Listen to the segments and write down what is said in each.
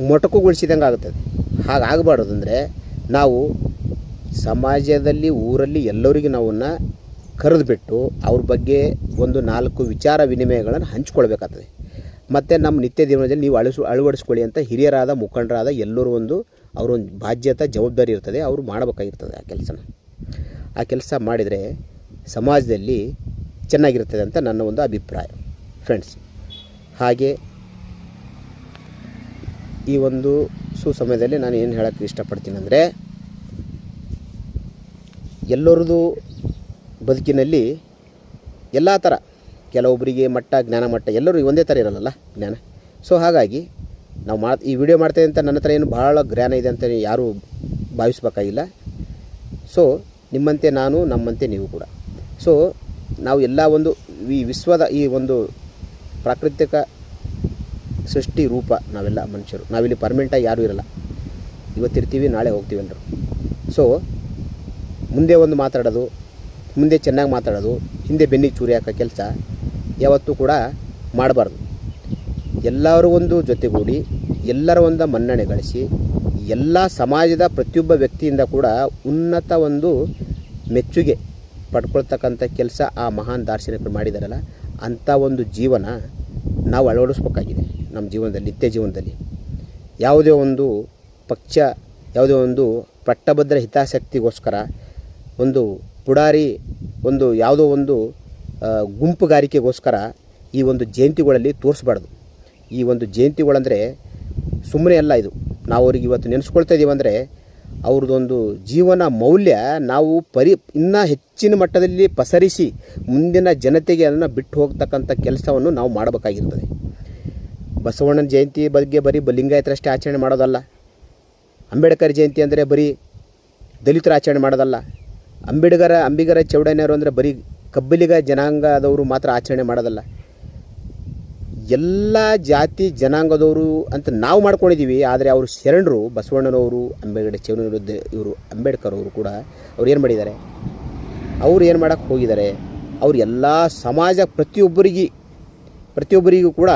ಮೊಟಕುಗೊಳಿಸಿದಂಗೆ ಆಗುತ್ತದೆ ಹಾಗಾಗಬಾರ್ದು ಅಂದರೆ ನಾವು ಸಮಾಜದಲ್ಲಿ, ಊರಲ್ಲಿ ಎಲ್ಲರಿಗೂ ನಾವನ್ನ ಕರೆದುಬಿಟ್ಟು ಅವ್ರ ಬಗ್ಗೆ ಒಂದು ನಾಲ್ಕು ವಿಚಾರ ವಿನಿಮಯಗಳನ್ನು ಹಂಚ್ಕೊಳ್ಬೇಕಾಗ್ತದೆ. ಮತ್ತು ನಮ್ಮ ನಿತ್ಯ ಜೀವನದಲ್ಲಿ ನೀವು ಅಳಿಸು, ಅಳವಡಿಸ್ಕೊಳ್ಳಿ ಅಂತ ಹಿರಿಯರಾದ, ಮುಖಂಡರಾದ ಎಲ್ಲರೂ ಒಂದು ಅವರೊಂದು ಬಾಧ್ಯತೆ ಜವಾಬ್ದಾರಿ ಇರ್ತದೆ, ಅವರು ಮಾಡಬೇಕಾಗಿರ್ತದೆ ಆ ಕೆಲಸನ. ಆ ಕೆಲಸ ಮಾಡಿದರೆ ಸಮಾಜದಲ್ಲಿ ಚೆನ್ನಾಗಿರ್ತದೆ ಅಂತ ನನ್ನ ಒಂದು ಅಭಿಪ್ರಾಯ. ಫ್ರೆಂಡ್ಸ್ ಹಾಗೆ ಈ ಒಂದು ಸುಸಮಯದಲ್ಲಿ ನಾನು ಏನು ಹೇಳೋಕ್ಕೆ ಇಷ್ಟಪಡ್ತೀನಿ ಅಂದರೆ, ಎಲ್ಲರದು ಬದುಕಿನಲ್ಲಿ ಎಲ್ಲ ಥರ ಕೆಲವೊಬ್ಬರಿಗೆ ಮಟ್ಟ, ಜ್ಞಾನ ಮಟ್ಟ, ಎಲ್ಲರೂ ಒಂದೇ ಥರ ಇರಲ್ಲ ಜ್ಞಾನ. ಸೊ ಹಾಗಾಗಿ ನಾವು ಮಾ ಈ ವಿಡಿಯೋ ಮಾಡ್ತೇವೆ ಅಂತ ನನ್ನ ಹತ್ರ ಏನು ಭಾಳ ಜ್ಞಾನ ಇದೆ ಅಂತ ಯಾರೂ ಭಾವಿಸ್ಬೇಕಾಗಿಲ್ಲ. ಸೊ ನಿಮ್ಮಂತೆ ನಾನು, ನಮ್ಮಂತೆ ನೀವು ಕೂಡ. ಸೊ ನಾವು ಎಲ್ಲ ಒಂದು ಈ ವಿಶ್ವದ ಈ ಒಂದು ಪ್ರಾಕೃತಿಕ ಸೃಷ್ಟಿ ರೂಪ ನಾವೆಲ್ಲ ಮನುಷ್ಯರು. ನಾವಿಲ್ಲಿ ಪರ್ಮನೆಂಟಾಗಿ ಯಾರೂ ಇರಲ್ಲ. ಇವತ್ತಿರ್ತೀವಿ, ನಾಳೆ ಹೋಗ್ತೀವಿ ಎಲ್ಲರೂ ಸೊ ಮುಂದೆ ಒಂದು ಮಾತಾಡೋದು, ಮುಂದೆ ಚೆನ್ನಾಗಿ ಮಾತಾಡೋದು, ಹಿಂದೆ ಬೆನ್ನಿಗೆ ಚೂರಿ ಹಾಕೋ ಕೆಲಸ ಯಾವತ್ತೂ ಕೂಡ ಮಾಡಬಾರ್ದು. ಎಲ್ಲರೂ ಒಂದು ಜೊತೆಗೂಡಿ, ಎಲ್ಲರ ಒಂದು ಮನ್ನಣೆ ಗಳಿಸಿ, ಎಲ್ಲ ಸಮಾಜದ ಪ್ರತಿಯೊಬ್ಬ ವ್ಯಕ್ತಿಯಿಂದ ಕೂಡ ಉನ್ನತ ಒಂದು ಮೆಚ್ಚುಗೆ ಪಡ್ಕೊಳ್ತಕ್ಕಂಥ ಕೆಲಸ ಆ ಮಹಾನ್ ದಾರ್ಶನಿಕರು ಮಾಡಿದಾರಲ್ಲ, ಅಂಥ ಒಂದು ಜೀವನ ನಾವು ಅಳವಡಿಸ್ಬೇಕಾಗಿದೆ. ನಮ್ಮ ಜೀವನದಲ್ಲಿ, ನಿತ್ಯ ಜೀವನದಲ್ಲಿ. ಯಾವುದೇ ಒಂದು ಪಕ್ಷ, ಯಾವುದೇ ಒಂದು ಪಟ್ಟಭದ್ರ ಹಿತಾಸಕ್ತಿಗೋಸ್ಕರ ಒಂದು ಪುಡಾರಿ, ಒಂದು ಯಾವುದೋ ಒಂದು ಗುಂಪುಗಾರಿಕೆಗೋಸ್ಕರ ಈ ಒಂದು ಜಯಂತಿಗಳಲ್ಲಿ ತೋರಿಸ್ಬಾರ್ದು. ಈ ಒಂದು ಜಯಂತಿಗಳಂದರೆ ಸುಮ್ಮನೆ ಅಲ್ಲ ಇದು. ನಾವು ಅವ್ರಿಗೆ ಇವತ್ತು ನೆನೆಸ್ಕೊಳ್ತಾ ಇದ್ದೀವಿ ಅಂದರೆ ಅವ್ರದ್ದೊಂದು ಜೀವನ ಮೌಲ್ಯ ನಾವು ಪರಿ, ಇನ್ನೂ ಹೆಚ್ಚಿನ ಮಟ್ಟದಲ್ಲಿ ಪಸರಿಸಿ ಮುಂದಿನ ಜನತೆಗೆ ಅದನ್ನು ಬಿಟ್ಟು ಹೋಗ್ತಕ್ಕಂಥ ಕೆಲಸವನ್ನು ನಾವು ಮಾಡಬೇಕಾಗಿರ್ತದೆ. ಬಸವಣ್ಣನ ಜಯಂತಿ ಬಗ್ಗೆ ಬರೀ ಲಿಂಗಾಯತರಷ್ಟೇ ಆಚರಣೆ ಮಾಡೋದಲ್ಲ. ಅಂಬೇಡ್ಕರ್ ಜಯಂತಿ ಅಂದರೆ ಬರೀ ದಲಿತರ ಆಚರಣೆ ಮಾಡೋದಲ್ಲ. ಅಂಬೇಡ್ಕರ, ಅಂಬಿಗರ, ಚೌಡಯ್ಯನವರು ಅಂದರೆ ಬರೀ ಕಬ್ಬಲಿಗ, ಜನಾಂಗದವರು ಮಾತ್ರ ಆಚರಣೆ ಮಾಡೋದಲ್ಲ. ಎಲ್ಲ ಜಾತಿ, ಜನಾಂಗದವರು ಅಂತ ನಾವು ಮಾಡ್ಕೊಂಡಿದ್ದೀವಿ ಆದರೆ ಅವರು ಶರಣರು ಬಸವಣ್ಣನವರು, ಅಂಬೇಡ್ಕರ್ ಚೌಡನವರು ಇವರು ಅಂಬೇಡ್ಕರ್ ಅವರು ಕೂಡ ಅವ್ರು ಏನು ಮಾಡಿದ್ದಾರೆ? ಅವ್ರು ಏನು ಮಾಡೋಕ್ಕೆ ಹೋಗಿದ್ದಾರೆ? ಅವ್ರು ಎಲ್ಲ ಸಮಾಜ ಪ್ರತಿಯೊಬ್ಬರಿಗೆ, ಪ್ರತಿಯೊಬ್ಬರಿಗೂ ಕೂಡ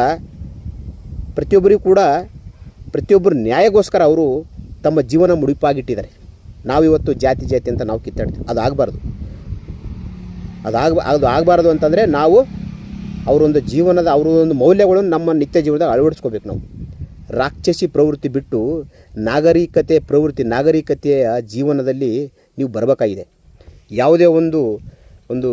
ಪ್ರತಿಯೊಬ್ಬರಿಗೂ ಕೂಡ ಪ್ರತಿಯೊಬ್ಬರು ನ್ಯಾಯಗೋಸ್ಕರ ಅವರು ತಮ್ಮ ಜೀವನ ಮುಡಿಪಾಗಿಟ್ಟಿದ್ದಾರೆ. ನಾವಿವತ್ತು ಜಾತಿ ಜಾತಿ ಅಂತ ನಾವು ಕಿತ್ತಾಡ್ತೀವಿ. ಅದು ಆಗಬಾರ್ದು ಅದಾಗ ಅದು ಆಗಬಾರ್ದು ಅಂತಂದರೆ ನಾವು ಅವರೊಂದು ಜೀವನದ, ಅವರೊಂದು ಮೌಲ್ಯಗಳನ್ನು ನಮ್ಮ ನಿತ್ಯ ಜೀವನದಾಗ ಅಳವಡಿಸ್ಕೋಬೇಕು ನಾವು. ರಾಕ್ಷಸಿ ಪ್ರವೃತ್ತಿ ಬಿಟ್ಟು ನಾಗರಿಕತೆ ಪ್ರವೃತ್ತಿ, ನಾಗರಿಕತೆಯ ಜೀವನದಲ್ಲಿ ನೀವು ಬರಬೇಕಾಗಿದೆ. ಯಾವುದೇ ಒಂದು ಒಂದು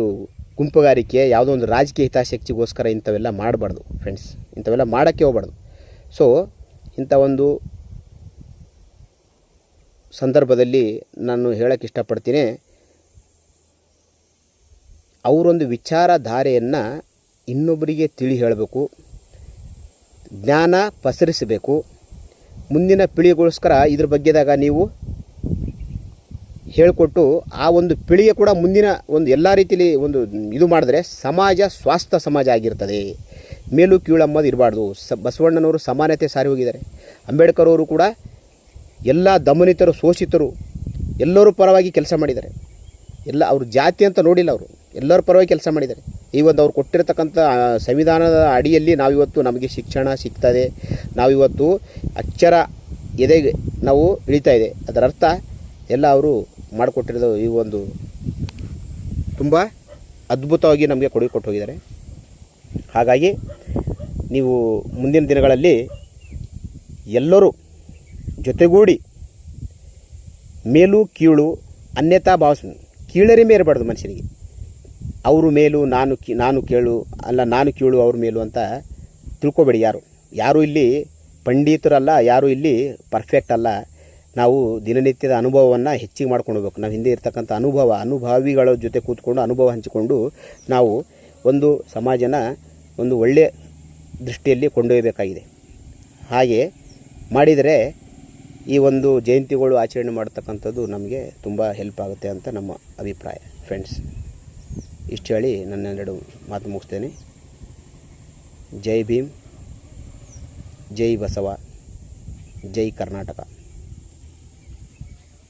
ಗುಂಪುಗಾರಿಕೆ, ಯಾವುದೋ ಒಂದು ರಾಜಕೀಯ ಹಿತಾಸಕ್ತಿಗೋಸ್ಕರ ಇಂಥವೆಲ್ಲ ಮಾಡಬಾರ್ದು ಫ್ರೆಂಡ್ಸ್ ಇಂಥವೆಲ್ಲ ಮಾಡೋಕ್ಕೆ ಹೋಗ್ಬಾರ್ದು. ಸೊ ಇಂಥ ಒಂದು ಸಂದರ್ಭದಲ್ಲಿ ನಾನು ಹೇಳಕ್ಕೆ ಇಷ್ಟಪಡ್ತೀನಿ. ಅವರೊಂದು ವಿಚಾರಧಾರೆಯನ್ನು ಇನ್ನೊಬ್ಬರಿಗೆ ತಿಳಿ ಹೇಳಬೇಕು. ಜ್ಞಾನ ಪಸರಿಸಬೇಕು. ಮುಂದಿನ ಪೀಳಿಗೆಗೋಸ್ಕರ ಇದ್ರ ಬಗ್ಗೆದಾಗ ನೀವು ಹೇಳಿಕೊಟ್ಟು ಆ ಒಂದು ಪೀಳಿಗೆ ಕೂಡ ಮುಂದಿನ ಒಂದು ಎಲ್ಲ ರೀತಿಯಲ್ಲಿ ಒಂದು ಇದು ಮಾಡಿದ್ರೆ ಸಮಾಜ ಸ್ವಾಸ್ಥ್ಯ ಸಮಾಜ ಆಗಿರ್ತದೆ. ಮೇಲು ಕೀಳಮ್ಮದು ಇರಬಾರ್ದು. ಸ ಬಸವಣ್ಣನವರು ಸಮಾನತೆ ಸಾರಿ ಹೋಗಿದ್ದಾರೆ. ಅಂಬೇಡ್ಕರ್ ಅವರು ಕೂಡ ಎಲ್ಲ ದಮನಿತರು, ಶೋಷಿತರು ಎಲ್ಲರೂ ಪರವಾಗಿ ಕೆಲಸ ಮಾಡಿದ್ದಾರೆ. ಎಲ್ಲ ಅವರು ಜಾತಿ ಅಂತ ನೋಡಿಲ್ಲ ಅವರು. ಎಲ್ಲರ ಪರವಾಗಿ ಕೆಲಸ ಮಾಡಿದ್ದಾರೆ. ಈ ಒಂದು ಅವ್ರು ಕೊಟ್ಟಿರ್ತಕ್ಕಂಥ ಸಂವಿಧಾನದ ಅಡಿಯಲ್ಲಿ ನಾವಿವತ್ತು ನಮಗೆ ಶಿಕ್ಷಣ ಸಿಗ್ತದೆ. ನಾವಿವತ್ತು ಅಕ್ಷರ ಎದೆಗೆ ನಾವು ಇಳಿತಾ ಇದೆ. ಅದರ ಅರ್ಥ ಎಲ್ಲ ಅವರು ಮಾಡಿಕೊಟ್ಟಿರೋದು ಈ ಒಂದು ತುಂಬ ಅದ್ಭುತವಾಗಿ ನಮಗೆ ಕೊಡುಗೆ ಕೊಟ್ಟು ಹೋಗಿದ್ದಾರೆ. ಹಾಗಾಗಿ ನೀವು ಮುಂದಿನ ದಿನಗಳಲ್ಲಿ ಎಲ್ಲರೂ ಜೊತೆಗೂಡಿ ಮೇಲು ಕೀಳು ಅನ್ಯತಾ ಭಾವಿಸ್ ಕೀಳರಿಮೆ ಇರಬಾರ್ದು ಮನುಷ್ಯನಿಗೆ. ಅವರು ಮೇಲು, ನಾನು ಕಿ, ನಾನು ಕೇಳು, ಅಲ್ಲ ನಾನು ಕೀಳು, ಅವ್ರ ಮೇಲು ಅಂತ ತಿಳ್ಕೊಬೇಡಿ ಯಾರು. ಯಾರು ಇಲ್ಲಿ ಪಂಡಿತರಲ್ಲ, ಯಾರು ಇಲ್ಲಿ ಪರ್ಫೆಕ್ಟ್ ಅಲ್ಲ. ನಾವು ದಿನನಿತ್ಯದ ಅನುಭವವನ್ನು ಹೆಚ್ಚಿಗೆ ಮಾಡ್ಕೊಂಡು ನಾವು ಹಿಂದೆ ಇರ್ತಕ್ಕಂಥ ಅನುಭವ, ಅನುಭವಿಗಳ ಜೊತೆ ಕೂತ್ಕೊಂಡು, ಅನುಭವ ಹಂಚಿಕೊಂಡು ನಾವು ಒಂದು ಸಮಾಜನ ಒಂದು ಒಳ್ಳೆಯ ದೃಷ್ಟಿಯಲ್ಲಿ ಕೊಂಡೊಯ್ಯಬೇಕಾಗಿದೆ. ಹಾಗೆ ಮಾಡಿದರೆ ಈ ಒಂದು ಜಯಂತಿಗಳು ಆಚರಣೆ ಮಾಡ್ತಕ್ಕಂಥದ್ದು ನಮಗೆ ತುಂಬ ಹೆಲ್ಪ್ ಆಗುತ್ತೆ ಅಂತ ನಮ್ಮ ಅಭಿಪ್ರಾಯ. ಫ್ರೆಂಡ್ಸ್ ಇಷ್ಟು ಹೇಳಿ ನನ್ನೆರಡು ಮಾತು ಮುಗಿಸ್ತೇನೆ. ಜೈ ಭೀಮ್, ಜೈ ಬಸವ, ಜೈ ಕರ್ನಾಟಕ.